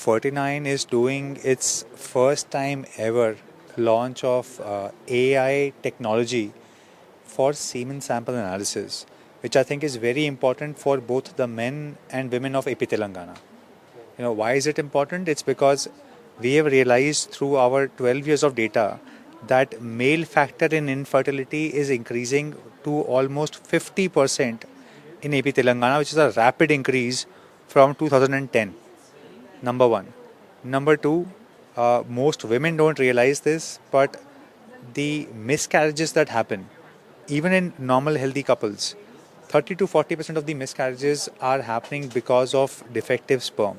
49 is doing its first time ever launch of uh, AI technology for semen sample analysis, which I think is very important for both the men and women of AP Telangana. You know, why is it important? It's because we have realized through our 12 years of data that male factor in infertility is increasing to almost 50% in AP Telangana, which is a rapid increase from 2010. Number one. Number two, uh, most women don't realize this, but the miscarriages that happen, even in normal healthy couples, 30 to 40% of the miscarriages are happening because of defective sperm.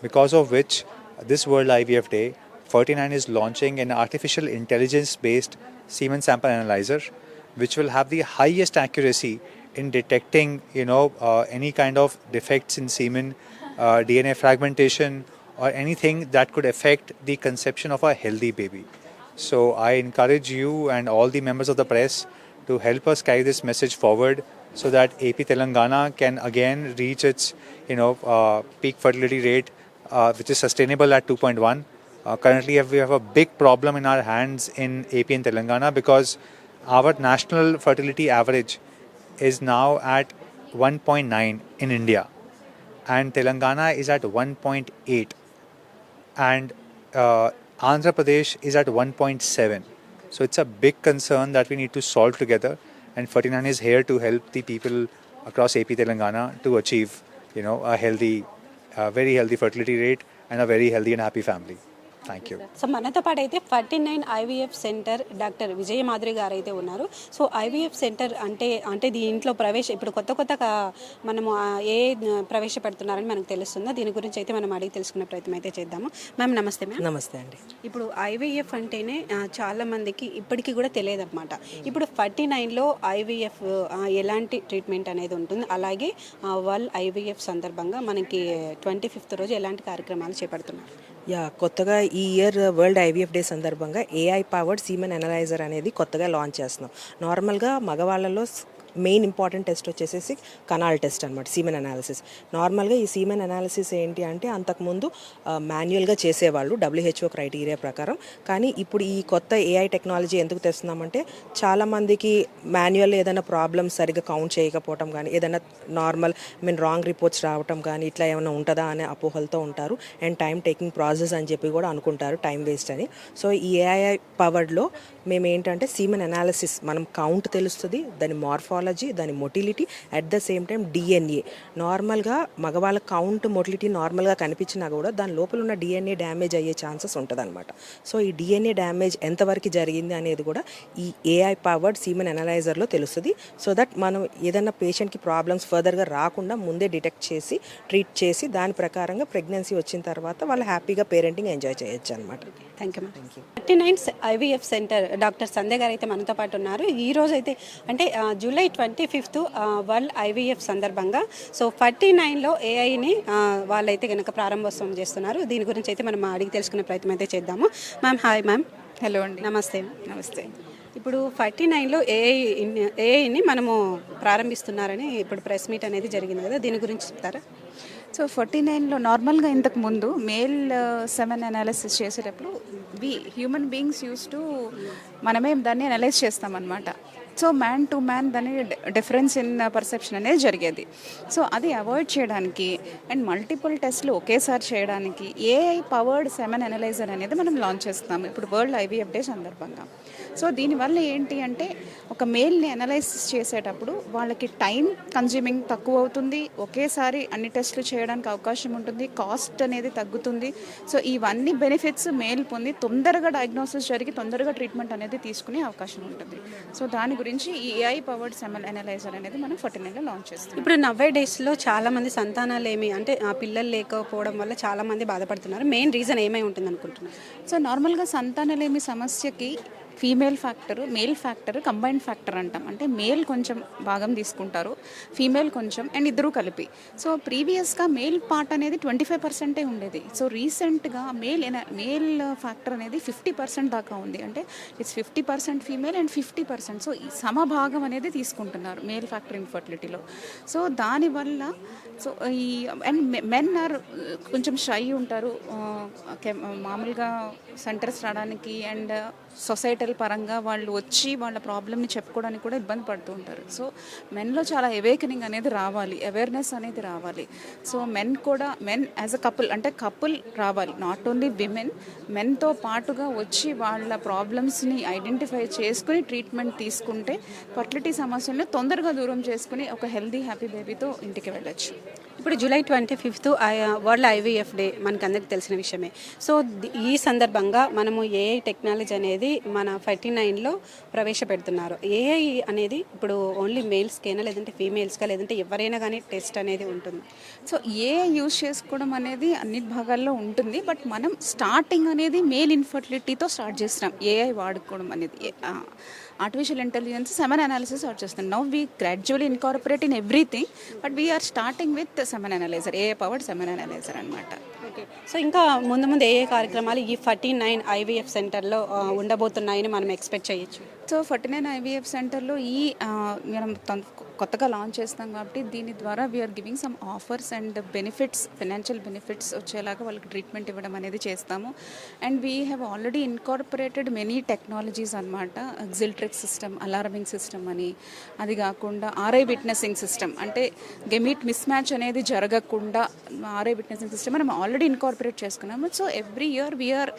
Because of which, this World IVF Day, 49 is launching an artificial intelligence based semen sample analyzer, which will have the highest accuracy in detecting, you know, uh, any kind of defects in semen, DNA fragmentation, or anything that could affect the conception of a healthy baby. So I encourage you and all the members of the press to help us carry this message forward so that AP Telangana can again reach its, you know, uh, peak fertility rate, uh, which is sustainable at 2.1. Uh, currently, we have a big problem in our hands in AP and Telangana because our national fertility average is now at 1.9 in India, and Telangana is at 1.8, and uh, Andhra Pradesh is at 1.7. So it's a big concern that we need to solve together, and 49 is here to help the people across AP Telangana to achieve, you know, a healthy, a very healthy fertility rate and a very healthy and happy family. Thank you. So మనతో పాటు అయితే forty nine IVF centre doctor Vijaya Madhuri గారు అయితే ఉన్నారు. So IVF centre అంటే అంటే దీంట్లో ప్రవేశ ఇప్పుడు కొత్త కొత్తగా మనము ఏ ప్రవేశపెడుతున్నారని మనకు తెలుస్తుందో? దీని గురించి అయితే మనం అడిగి తెలుసుకునే ప్రయత్నం అయితే చేద్దాము. మ్యామ్ నమస్తే మ్యామ్ నమస్తే అండి. ఇప్పుడు ఐవీఎఫ్ అంటేనే చాలా మందికి ఇప్పటికీ కూడా తెలియదు అనమాట ఇప్పుడు ఫార్టీ నైన్లో ఐవీఎఫ్ ఎలాంటి ట్రీట్మెంట్ అనేది ఉంటుంది? అలాగే వరల్డ్ ఐవీఎఫ్ సందర్భంగా మనకి ట్వంటీ ఫిఫ్త్ రోజు ఎలాంటి కార్యక్రమాలు చేపడుతున్నారు? యా కొత్తగా ఈ ఇయర్ వరల్డ్ ఐవీఎఫ్ డే సందర్భంగా ఏఐ పవర్డ్ సీమెన్ అనలైజర్ అనేది కొత్తగా లాంచ్ చేస్తున్నాం. నార్మల్గా మగవాళ్ళలో మెయిన్ ఇంపార్టెంట్ టెస్ట్ వచ్చేసేసి కనాల్ టెస్ట్ అనమాట సీమెన్ అనాలిసిస్ నార్మల్గా ఈ సీమెన్ అనాలిసిస్ ఏంటి అంటే అంతకుముందు మాన్యువల్గా చేసేవాళ్ళు డబ్ల్యూహెచ్ఓ క్రైటీరియా ప్రకారం. కానీ ఇప్పుడు ఈ కొత్త ఏఐ టెక్నాలజీ ఎందుకు తెస్తున్నామంటే చాలామందికి మాన్యువల్ ఏదైనా ప్రాబ్లమ్ సరిగ్గా కౌంట్ చేయకపోవటం కానీ ఏదైనా నార్మల్ మీన్ రాంగ్ రిపోర్ట్స్ రావటం కానీ ఇట్లా ఏమైనా ఉంటుందా అనే అపోహలతో ఉంటారు. అండ్ టైం టేకింగ్ ప్రాసెస్ అని చెప్పి కూడా అనుకుంటారు టైం వేస్ట్ అని. సో ఈ ఏఐ పవర్డ్లో మేము ఏంటంటే సీమెన్ అనాలిసిస్ మనం కౌంట్ తెలుస్తుంది దాని మార్ఫాలజీ దాని motility at the same time DNA నార్మల్గా మగవాళ్ళ కౌంట్ మొటిలిటీ నార్మల్గా కనిపించినా కూడా దాని లోపల ఉన్న డిఎన్ఏ డ్యామేజ్ అయ్యే ఛాన్సెస్ ఉంటుంది సో ఈ డిఎన్ఏ డ్యామేజ్ ఎంతవరకు జరిగింది అనేది కూడా ఈ ఏఐ పవర్డ్ సీమెన్ అనలైజర్లో తెలుస్తుంది. సో దట్ మనం ఏదైనా పేషెంట్కి ప్రాబ్లమ్స్ ఫర్దర్గా రాకుండా ముందే డిటెక్ట్ చేసి ట్రీట్ చేసి దాని ప్రకారంగా ప్రెగ్నెన్సీ వచ్చిన తర్వాత వాళ్ళు హ్యాపీగా పేరెంటింగ్ ఎంజాయ్ చేయొచ్చు అనమాట thank you thank you thirty nine IVF centre doctor Sandhya గారు అయితే మనతో పాటు ఉన్నారు. ఈ రోజు అయితే అంటే July twenty fifth world IVF సందర్భంగా. సో ఫార్టీ నైన్లో ఏఐని వాళ్ళైతే కనుక ప్రారంభోత్సవం చేస్తున్నారు. దీని గురించి అయితే మనం అడిగి తెలుసుకునే ప్రయత్నం అయితే చేద్దాము. Ma'am hi ma'am. హలో అండి. నమస్తే. నమస్తే. ఇప్పుడు ఫార్టీ నైన్లో ఏఐ ఏఐని మనము ప్రారంభిస్తున్నారని ఇప్పుడు ప్రెస్ మీట్ అనేది జరిగింది కదా. దీని గురించి చెప్తారా? సో ఫార్టీ నైన్లో నార్మల్గా ఇంతకు ముందు మేల్ సెవెన్ అనాలిసిస్ చేసేటప్పుడు we human beings use to మనమే దాన్ని అనలైజ్ చేస్తామన్నమాట. సో మ్యాన్ టు మ్యాన్ దాని డిఫరెన్స్ ఇన్ పర్సెప్షన్ అనేది జరిగేది. సో అది అవాయిడ్ చేయడానికి అండ్ మల్టిపుల్ టెస్ట్లు ఒకేసారి చేయడానికి ఏఐ పవర్డ్ సెమెన్ అనలైజర్ అనేది మనం లాంచ్ చేస్తున్నాం ఇప్పుడు వరల్డ్ ఐవీఎఫ్ డే సందర్భంగా. సో దీనివల్ల ఏంటి అంటే ఒక మేల్ని అనలైసిస్ చేసేటప్పుడు వాళ్ళకి టైం కన్జ్యూమింగ్ తక్కువ అవుతుంది. ఒకేసారి అన్ని టెస్టులు చేయడానికి అవకాశం ఉంటుంది. కాస్ట్ అనేది తగ్గుతుంది. సో ఇవన్నీ బెనిఫిట్స్ మేల్ పొంది తొందరగా డయాగ్నోసిస్ జరిగి తొందరగా ట్రీట్మెంట్ అనేది తీసుకునే అవకాశం ఉంటుంది. సో దాని గురించి ఈ ఏఐ పవర్డ్ సెమల్ అనలైజర్ అనేది మనం ఫార్టీ నైన్లో లాంచ్ చేస్తాం ఇప్పుడు నవ్వే డేస్లో చాలా మంది సంతానాలు ఏమి అంటే ఆ పిల్లలు లేకపోవడం వల్ల చాలా మంది బాధపడుతున్నారు. మెయిన్ రీజన్ ఏమై ఉంటుంది అనుకుంటున్నారు సో నార్మల్గా సంతానలేమి సమస్యకి female factor male factor combined factor అంటాం. అంటే మేల్ కొంచెం భాగం తీసుకుంటారు ఫీమేల్ కొంచెం అండ్ ఇద్దరు కలిపి. సో ప్రీవియస్గా మేల్ పార్ట్ అనేది ట్వంటీ ఫైవ్ పర్సెంటే ఉండేది. సో రీసెంట్గా మేల్ మేల్ ఫ్యాక్టర్ అనేది ఫిఫ్టీ పర్సెంట్ దాకా ఉంది. అంటే it's fifty percent female and fifty percent. So ఈ సమభాగం అనేది తీసుకుంటున్నారు మేల్ ఫ్యాక్టర్ ఇన్ఫర్టిలిటీలో. సో దానివల్ల సో ఈ అండ్ మెన్ ఆర్ కొంచెం షై ఉంటారు. మామూలుగా సెంటర్స్ రావడానికి అండ్ సొసైటల్ పరంగా వాళ్ళు వచ్చి వాళ్ళ ప్రాబ్లమ్ని చెప్పుకోవడానికి కూడా ఇబ్బంది పడుతూ ఉంటారు. సో మెన్లో చాలా అవేకనింగ్ అనేది రావాలి. అవేర్నెస్ అనేది రావాలి. సో మెన్ కూడా మెన్ యాజ్ అ కపుల్ అంటే కపుల్ రావాలి. నాట్ ఓన్లీ విమెన్ మెన్తో పాటుగా వచ్చి వాళ్ళ ప్రాబ్లమ్స్ని ఐడెంటిఫై చేసుకుని ట్రీట్మెంట్ తీసుకుంటే ఫర్టిలిటీ సమస్యలను తొందరగా దూరం చేసుకుని ఒక హెల్దీ హ్యాపీ బేబీతో ఇంటికి వెళ్ళొచ్చు. ఇప్పుడు July twenty fifth world IVF day మనకు అందరికి తెలిసిన విషయమే. సో ఈ సందర్భంగా మనము ఏఐ టెక్నాలజీ అనేది మన ఫైర్టీ నైన్లో ప్రవేశపెడుతున్నారు. ఏఐ అనేది ఇప్పుడు ఓన్లీ మేల్స్కేనా లేదంటే ఫీమేల్స్గా లేదంటే ఎవరైనా కానీ టెస్ట్ అనేది ఉంటుంది. సో ఏఐ యూజ్ చేసుకోవడం అనేది అన్ని భాగాల్లో ఉంటుంది. బట్ మనం స్టార్టింగ్ అనేది మేల్ ఇన్ఫర్టిలిటీతో స్టార్ట్ చేస్తున్నాం. ఏఐ వాడుకోవడం అనేది. Artificial intelligence semen analysis start చేస్తున్నాం now we gradually incorporate in everything but we are starting with semen analyser a powered semen analyser అనమాట ఓకే సో ఇంకా ముందు ముందు ఏ ఏ కార్యక్రమాలు ఈ ఫార్టీ నైన్ ఐవీఎఫ్ సెంటర్లో ఉండబోతున్నాయని మనం ఎక్స్పెక్ట్ చేయొచ్చు. సో ఫార్టీ నైన్ ఐవీఎఫ్ సెంటర్లో ఈ మనం కొత్తగా లాంచ్ చేస్తాం కాబట్టి దీని ద్వారా we are giving some offers and benefits financial benefits వచ్చేలాగా వాళ్ళకి ట్రీట్మెంట్ ఇవ్వడం అనేది చేస్తాము. And we have already incorporated many technologies అనమాట ఎగ్జిల్ట్రిక్ సిస్టమ్ అలారమింగ్ సిస్టమ్ అని అది కాకుండా ఆర్ఐ విట్నెసింగ్ సిస్టమ్ అంటే గెమిట్ మిస్ మ్యాచ్ అనేది జరగకుండా ఆర్ఐ విట్నెసింగ్ సిస్టమ్ మనం ఆల్రెడీ ఇన్కార్పొరేట్ చేసుకున్నాము. So every year we're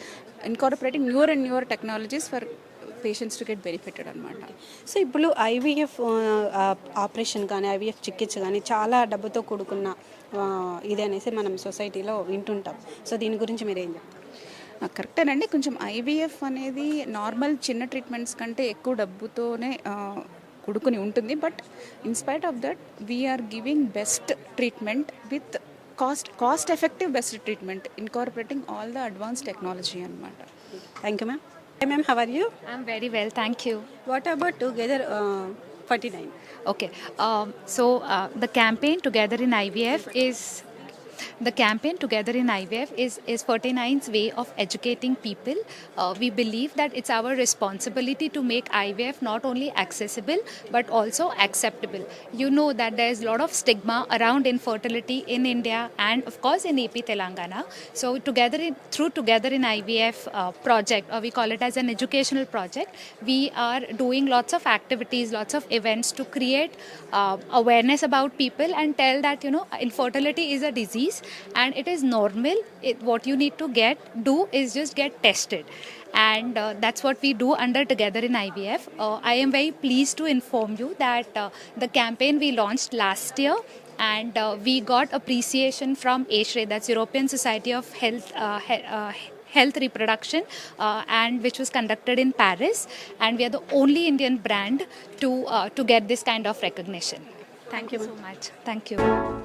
incorporating newer and newer technologies for patients to get benefited అనమాట సో ఇప్పుడు ఐవీఎఫ్ ఆపరేషన్ కానీ ఐవీఎఫ్ చికిత్స కానీ చాలా డబ్బుతో కూడుకున్న ఇది అనేసి మనం సొసైటీలో వింటుంటాం. సో దీని గురించి మీరు ఏం చెప్తారు కరెక్టేనండి కొంచెం ఐవీఎఫ్ అనేది నార్మల్ చిన్న ట్రీట్మెంట్స్ కంటే ఎక్కువ డబ్బుతోనే కూడుకుని ఉంటుంది. But in spite of that we are giving best treatment with cost cost effective best treatment incorporating all the advance technology అనమాట thank you ma'am Ma'am, how are you? I'm very well, thank you. What about Together uh, 49? Okay, um, so uh, the campaign Together in IVF is the campaign Together in IVF is, is 49's way of educating people. Uh, we believe that it's our responsibility to make IVF not only accessible but also acceptable. You know that there's a lot of stigma around infertility in India and of course in AP Telangana. So together in, through Together in IVF uh, project or we call it as an educational project, we are doing lots of activities, lots of events to create uh, awareness about people and tell that you know infertility is a disease and it is normal. It, what you need to get do is just get tested and uh, that's what we do under together in ivf uh, i am very pleased to inform you that uh, the campaign we launched last year and uh, we got appreciation from ASHRAE, that's European Society of Health, uh, he- uh, Health Reproduction, uh, and which was conducted in Paris. And we are the only Indian brand to uh, to get this kind of recognition. Thank you so much. Thank you.